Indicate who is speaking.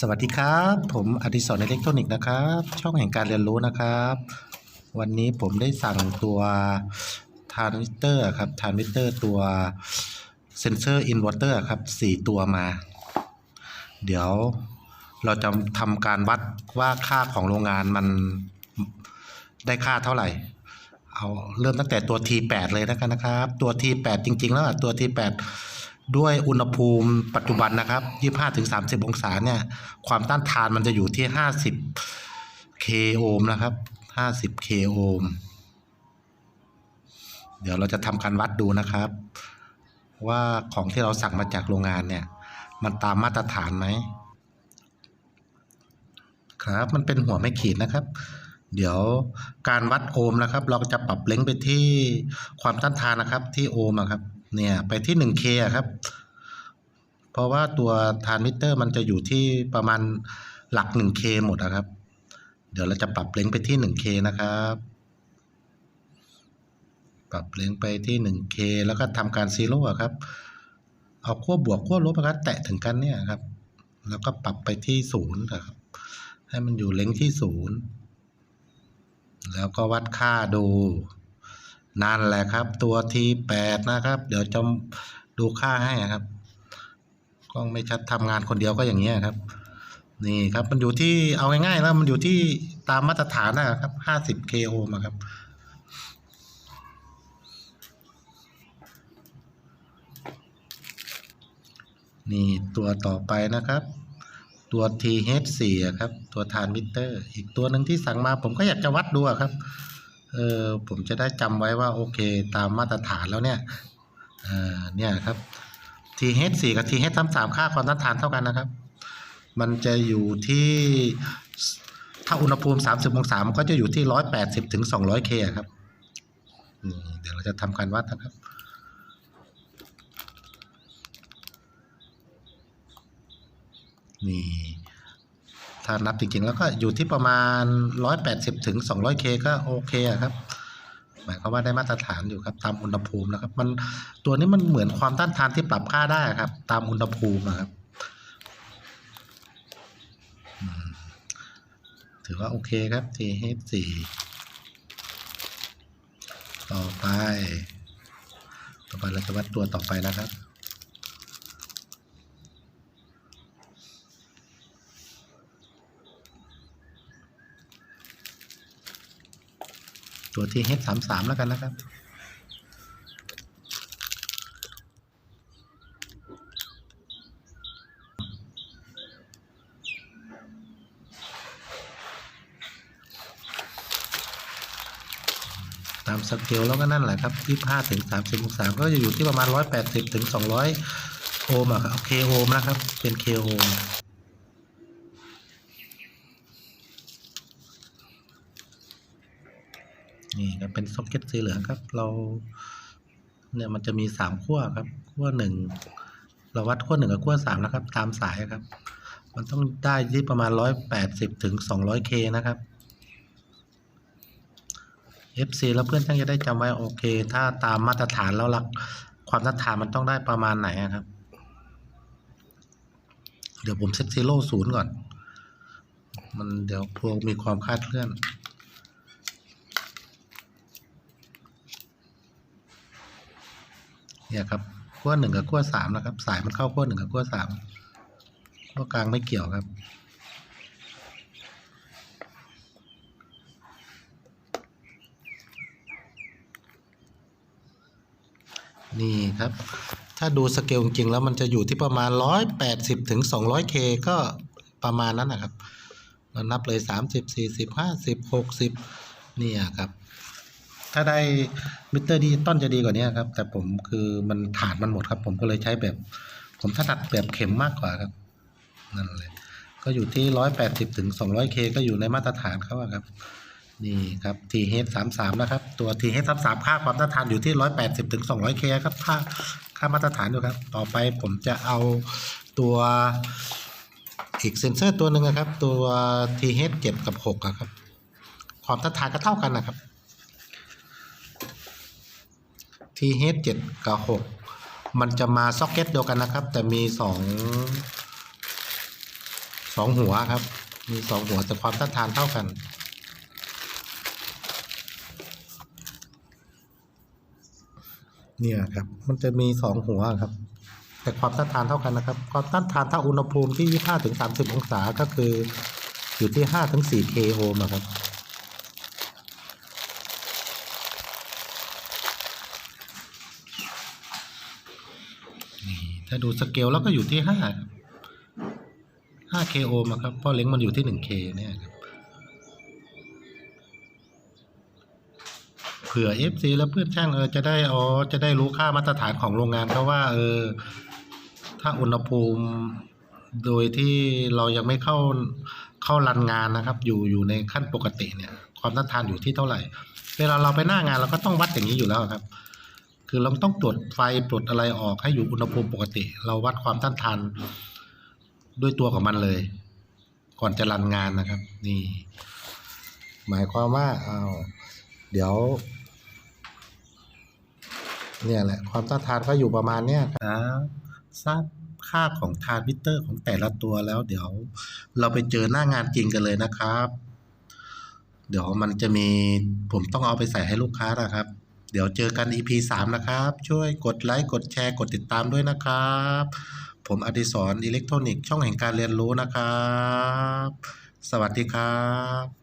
Speaker 1: สวัสดีครับ ผมอดิศรอิเล็กทรอนิกส์นะครับ ช่องแห่งการเรียนรู้นะครับ วันนี้ผมได้สั่งตัวทานวิเตอร์ครับทานวิเตอร์ตัวเซนเซอร์อินเวอร์เตอร์ครับสี่ตัวมา เดี๋ยวเราจะทำการวัดว่าค่าของโรงงานมันได้ค่าเท่าไหร่ เอาเริ่มตั้งแต่ตัว T8 เลยแล้วกันนะครับ ตัว T8 จริง ๆ แล้วตัว T8 ด้วยอุณหภูมิปัจจุบันนะครับ25-30 องศาเนี่ย ความต้านทานมันจะอยู่ที่ 50 k โอห์มนะครับ 50 k โอห์มเดี๋ยวเราจะทำการวัดดูนะครับ ว่าของที่เราสั่งมาจากโรงงานเนี่ย มันตามมาตรฐานไหมครับมันเป็นหัวไม่ขีดนะครับ เดี๋ยวการวัดโอห์มนะครับ เราก็จะปรับเล้งไปที่ความต้านทานนะครับที่โอห์มครับ เนี่ยไปที่ 1K ครับ เพราะว่าตัวทรานมิเตอร์มันจะอยู่ที่ประมาณหลัก 1K หมดนะครับ เดี๋ยวเราจะปรับเลงไปที่ 1K นะครับ ปรับเลงไปที่ 1K แล้วก็ทำการซีโร่ครับ เอาขั้วบวกขั้วลบนะครับแตะถึงกันเนี่ยครับ แล้วก็ปรับไปที่ศูนย์นะครับ ให้มันอยู่เลงที่ศูนย์แล้วก็วัดค่าดู นั่นแหละครับ ตัว T8 นะครับ เดี๋ยวจะดูค่าให้ครับกล้องไม่ชัดทำงานคนเดียวก็อย่างเงี้ครับ นี่ครับมันอยู่ที่เอาง่ายๆแล้วมันอยู่ที่ตามมาตรฐานนะครับห้าสิบเคโอมอะครับนี่ตัวต่อไปนะครับ ตัว TH4 อะครับ ตัวทานมิเตอร์ อีกตัวหนึ่งที่สั่งมาผมก็อยากจะวัดดูครับ เออผมจะได้จำไว้ว่าโอเคตามมาตรฐานแล้วเนี่ยเออเนี่ยครับ TH4 กับ TH33 ค่าความต้านทานเท่ากันนะครับ มันจะอยู่ที่ถ้าอุณหภูมิ 30องศามันก็จะอยู่ที่ 180ถึง200 K อะครับนี่เดี๋ยวเราจะทำการวัดนะครับนี่ ถ้านับจริงๆ แล้วก็อยู่ที่ประมาณ 180ถึง 200 K ก็โอเคครับหมายความว่าได้มาตรฐานอยู่ครับตามอุณหภูมินะครับ มันตัวนี้มันเหมือนความต้านทานที่ปรับค่าได้ครับ ตามอุณหภูมินะครับ ถือว่าโอเคครับ TH4 ต่อไป ต่อไปเราจะวัดตัวต่อไปนะครับ ตัว TH33 แล้วกันนะครับ ตามสเกลแล้วก็นั่นแหละครับ25ถึง30องศาก็จะอยู่ที่ประมาณ180ถึง200โอห์มอะครับเคโอห์มนะครับ เป็นเคโอห์ม นี่ครับเป็นซ็อกเก็ตสีเหลืองครับ เรา เนี่ยมันจะมีสามขั้วครับขั้วหนึ่งเราวัดขั้วหนึ่งกับขั้วสามนะครับ ตามสายครับ มันต้องได้ที่ประมาณร้อยแปดสิบถึงสองร้อยเคนะครับ FC แล้วเพื่อนช่างจะได้จำไว้โอเค ถ้าตามมาตรฐานแล้วหลักความต้านทานมันต้องได้ประมาณไหนอะครับ เดี๋ยวผมเซตซีโร่ศูนย์ก่อน มันเดี๋ยวพวกมีความคลาดเคลื่อน เนี่ยครับขั้วหนึ่งกับขั้วสามนะครับ สายมันเข้าขั้วหนึ่งกับขั้วสามขั้วกลางไม่เกี่ยวครับ นี่ครับ ถ้าดูสเกลจริงแล้วมันจะอยู่ที่ประมาณร้อยแปดสิบถึงสองร้อยเคก็ประมาณนั้นนะครับเรานับเลยสามสิบสี่สิบห้าสิบหกสิบเนี่ยครับ ถ้าได้มิเตอร์ดิจิตอลจะดีกว่านี้ครับ แต่ผมคือมันฐานมันหมดครับ ผมก็เลยใช้แบบ ผมถนัดแบบเข็มมากกว่าครับ นั่นเลย ก็อยู่ที่ร้อยแปดสิบถึงสองร้อยเคก็อยู่ในมาตรฐานเขาครับ นี่ครับ TH สามสามนะครับ ตัว TH สามสามค่าความต้านทานอยู่ที่ร้อยแปดสิบถึงสองร้อยเคครับ ค่าค่ามาตรฐานอยู่ครับ ต่อไปผมจะเอาตัวอีกเซนเซอร์ตัวหนึ่งนะครับ ตัว TH เจ็ดกับหกครับ ความต้านทานก็เท่ากันนะครับ TH เจ็ดกับหกมันจะมาซ็อกเก็ตเดียวกันนะครับ แต่มีสองสองหัวครับ มีสองหัวแต่ความต้านทานเท่ากันเนี่ยครับ มันจะมีสองหัวครับ แต่ความต้านทานเท่ากันนะครับ ความต้านทานถ้าอุณหภูมิที่ 25ถึง30 องศาก็คืออยู่ที่5ถึง4 k โอห์มอะครับ นี่ ถ้าดูสเกลแล้วก็อยู่ที่5 5 k โอห์มอะครับเพราะเล้งมันอยู่ที่1 k เคนี่ยครับเผื่อ FC แล้วเพื่อนช่างเออจะได้อ๋อจะได้รู้ค่ามาตรฐานของโรงงานเขาะว่าเออถ้าอุณหภูมิโดยที่เรายังไม่เข้าเข้ารันงานนะครับ อยู่อยู่ในขั้นปกติเนี่ย ความต้านทานอยู่ที่เท่าไหร่ เวลาเราไปหน้างานเราก็ต้องวัดอย่างนี้อยู่แล้วครับ คือเราต้องตรวจไฟตรวจอะไรออกให้อยู่อุณหภูมิปกติ เราวัดความต้านทานด้วยตัวของมันเลย ก่อนจะรันงานนะครับ นี่ หมายความว่าเอาเดี๋ยว เนี่ยแหละ ความต้านทานก็อยู่ประมาณเนี้ยครับทราบค่าของทานมิเตอร์ของแต่ละตัวแล้ว เดี๋ยว เราไปเจอหน้างานจริงกันเลยนะครับ เดี๋ยวมันจะมีผมต้องเอาไปใส่ให้ลูกค้านะครับ เดี๋ยวเจอกัน EP สามนะครับ ช่วยกดไลค์ กดแชร์ กดติดตามด้วยนะครับ ผมอดิศรอิเล็กทรอนิกส์ช่องแห่งการเรียนรู้นะครับ สวัสดีครับ